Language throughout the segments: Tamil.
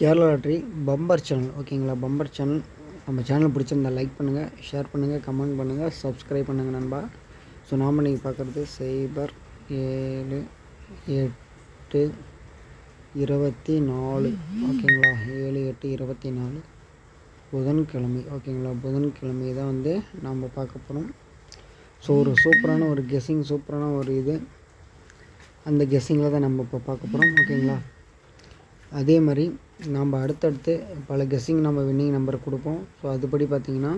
கேரளா லாட்ரி பம்பர் சேனல் ஓகேங்களா பம்பர் சேனல் நம்ம சேனல் பிடிச்சிருந்தா லைக் பண்ணுங்கள் ஷேர் பண்ணுங்கள் கமெண்ட் பண்ணுங்கள் சப்ஸ்கிரைப் பண்ணுங்கள் நண்பா. ஸோ நாம் நீங்கள் பார்க்குறது சைபர் ஏழு எட்டு இருபத்தி நாலு. ஓகேங்களா ஏழு எட்டு இருபத்தி நாலு. புதன்கிழமை. ஓகேங்களா புதன்கிழமை தான் வந்து நாம் பார்க்க போகிறோம் ஸோ ஒரு சூப்பரான ஒரு கெஸ்ஸிங் சூப்பரான ஒரு இது. அந்த கெஸ்ஸிங்கில் தான் நம்ம இப்போ பார்க்க போகிறோம் ஓகேங்களா அதே மாதிரி நம்ம அடுத்தடுத்து பல கெஸ்ஸிங் நம்ம வின்னிங் நம்பர் கொடுப்போம். ஸோ அதுபடி பார்த்திங்கன்னா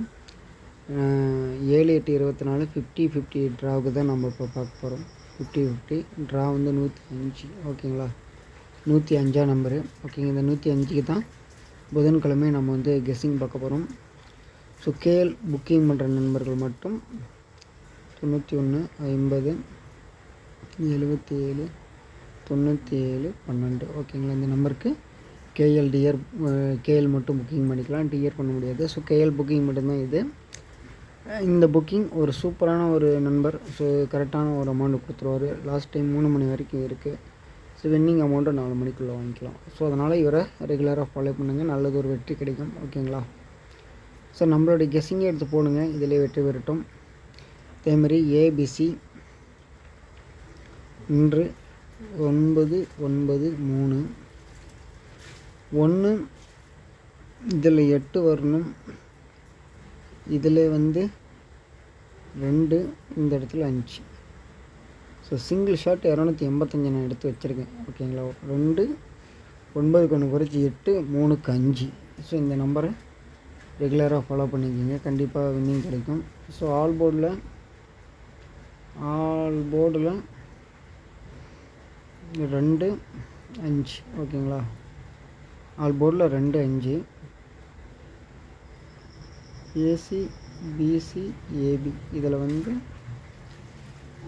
ஏழு எட்டு இருபத்தி நாலு ஃபிஃப்டி ஃபிஃப்டி ட்ராவுக்கு தான் நம்ம இப்போ பார்க்க போகிறோம் ஃபிஃப்டி ஃபிஃப்டி ட்ரா வந்து நூற்றி அஞ்சு ஓகேங்களா நூற்றி அஞ்சா நம்பரு ஓகேங்க இந்த நூற்றி அஞ்சுக்கு தான் புதன்கிழமை நம்ம வந்து கெஸ்ஸிங் பார்க்க போகிறோம் ஸோ கேஎல் புக்கிங் பண்ணுற நண்பர்கள் மட்டும் தொண்ணூற்றி ஒன்று ஐம்பது எழுபத்தி ஏழு தொண்ணூற்றி ஏழு பன்னெண்டு ஓகேங்களா இந்த நம்பருக்கு கேஎல் டிஆர் கேஎல் மட்டும் புக்கிங் பண்ணிக்கலாம். டிஆர் பண்ண முடியாது. ஸோ கேஎல் புக்கிங் மட்டும்தான் இது. இந்த புக்கிங் ஒரு சூப்பரான ஒரு நண்பர். ஸோ கரெக்டான ஒரு அமௌண்ட் கொடுத்துருவாரு. லாஸ்ட் டைம் மூணு மணி வரைக்கும் இருக்குது ஸோ வின்னிங் அமௌண்ட்டை நாலு மணிக்குள்ளே வாங்கிக்கலாம். ஸோ அதனால் இவரை ரெகுலராக ஃபாலோ பண்ணுங்கள் நல்லது ஒரு வெற்றி கிடைக்கும். ஓகேங்களா ஸோ நம்மளுடைய கெஸ்ஸிங்கே எடுத்து போடுங்க. இதிலே வெற்றி பெறட்டும். அதேமாதிரி ஏபிசி இன்று ஒன்பது ஒன்பது மூணு. ஒன்று இதில் எட்டு வரணும். இதில் வந்து ரெண்டு இந்த இடத்துல அஞ்சு. ஸோ சிங்கிள் ஷாட் இரநூத்தி எண்பத்தஞ்சு நான் எடுத்து வச்சுருக்கேன். ஓகேங்களா ரெண்டு ஒன்பதுக்கு ஒன்று குறைச்சி எட்டு மூணுக்கு அஞ்சு. ஸோ இந்த நம்பரை ரெகுலராக ஃபாலோ பண்ணிக்கிங்க. கண்டிப்பாக வின்னிங் கிடைக்கும். ஸோ ஆல் போர்டில் ஆல் போர்டில் ரெண்டு அஞ்சு. ஓகேங்களா? நாலு போர்டில் ரெண்டு அஞ்சு. ஏசி பிசி ஏபி இதில் வந்து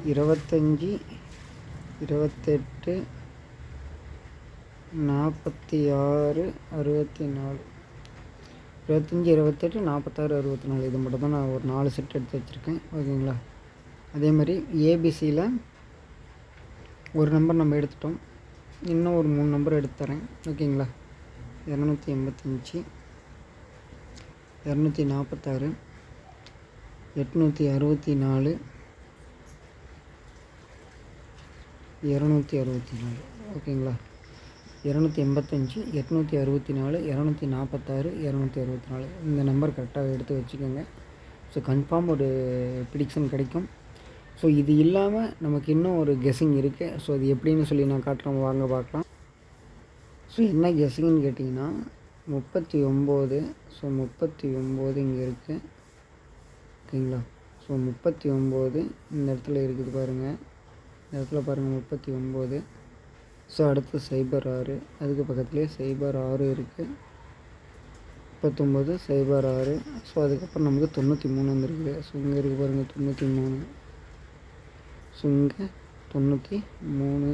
இருபத்தஞ்சி இருபத்தெட்டு நாற்பத்தி ஆறு அறுபத்தி நாலு இருபத்தஞ்சி இருபத்தெட்டு நாற்பத்தாறு அறுபத்தி நாலு இது மட்டும் தான் நான் ஒரு நாலு செட் எடுத்து வச்சுருக்கேன். ஓகேங்களா? அதே மாதிரி ஏபிசியில் ஒரு நம்பர் நம்ம எடுத்துட்டோம். இன்னும் ஒரு மூணு நம்பர் எடுத்து தரேன். ஓகேங்களா? இரநூத்தி எண்பத்தஞ்சி இரநூத்தி நாற்பத்தாறு எட்நூற்றி அறுபத்தி நாலு இரநூத்தி அறுபத்தி நாலு. ஓகேங்களா? இரநூத்தி எண்பத்தஞ்சி எட்நூற்றி அறுபத்தி நாலு இரநூத்தி நாற்பத்தாறு இரநூத்தி அறுபத்தி நாலு. இந்த நம்பர் கரெக்டாக எடுத்து வச்சுக்கோங்க. ஸோ கன்ஃபார்ம் ஒரு ப்ரிடிக்ஷன் கிடைக்கும். ஸோ இது இல்லாமல் நமக்கு இன்னும் ஒரு கெஸ்ஸிங் இருக்குது ஸோ அது எப்படின்னு சொல்லி நான் காட்டுறோம் வாங்க பார்க்கலாம். ஸோ என்ன கெஸ்ஸிங்னு கேட்டிங்கன்னா முப்பத்தி ஒம்பது ஸோ முப்பத்தி ஒம்பது இங்கே இருக்குது ஓகேங்களா? ஸோ முப்பத்தி ஒம்பது இந்த இடத்துல இருக்குது பாருங்கள் இந்த இடத்துல பாருங்கள் முப்பத்தி ஒம்பது ஸோ அடுத்து சைபர் ஆறு. அதுக்கு பக்கத்துலேயே சைபர் ஆறு இருக்குது முப்பத்தொம்போது சைபர் ஆறு. ஸோ அதுக்கப்புறம் நமக்கு தொண்ணூற்றி மூணு வந்துருக்குது. ஸோ இங்கே இருக்குது பாருங்கள் தொண்ணூற்றி மூணு. ஸோ இங்கே தொண்ணூற்றி மூணு.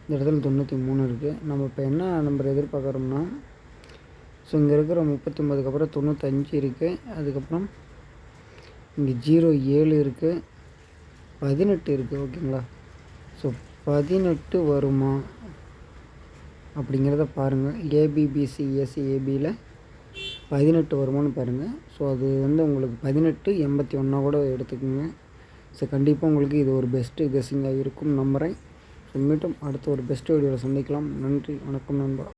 இந்த இடத்துல தொண்ணூற்றி மூணு இருக்குது நம்ம இப்போ என்ன நம்பர் எதிர்பார்க்குறோம்னா ஸோ இங்கே இருக்கிற முப்பத்தொம்பதுக்கு அப்புறம் தொண்ணூத்தஞ்சு இருக்குது அதுக்கப்புறம் இங்கே ஜீரோ ஏழு இருக்குது பதினெட்டு இருக்குது ஓகேங்களா ஸோ பதினெட்டு வருமா? அப்படிங்கிறத பாருங்கள் ஏபிபிசி ஏசி ஏபியில் பதினெட்டு வருமானு பாருங்கள் ஸோ அது வந்து உங்களுக்கு பதினெட்டு எண்பத்தி ஒன்றா கூட எடுத்துக்கோங்க. ஸோ கண்டிப்பாக உங்களுக்கு இது ஒரு பெஸ்ட்டு கெஸ்ஸிங்காக இருக்கும். நம்புகிறேன் ஸோ மீண்டும் அடுத்த ஒரு பெஸ்ட் வீடியோவில் சந்திக்கலாம். நன்றி வணக்கம் நண்பா.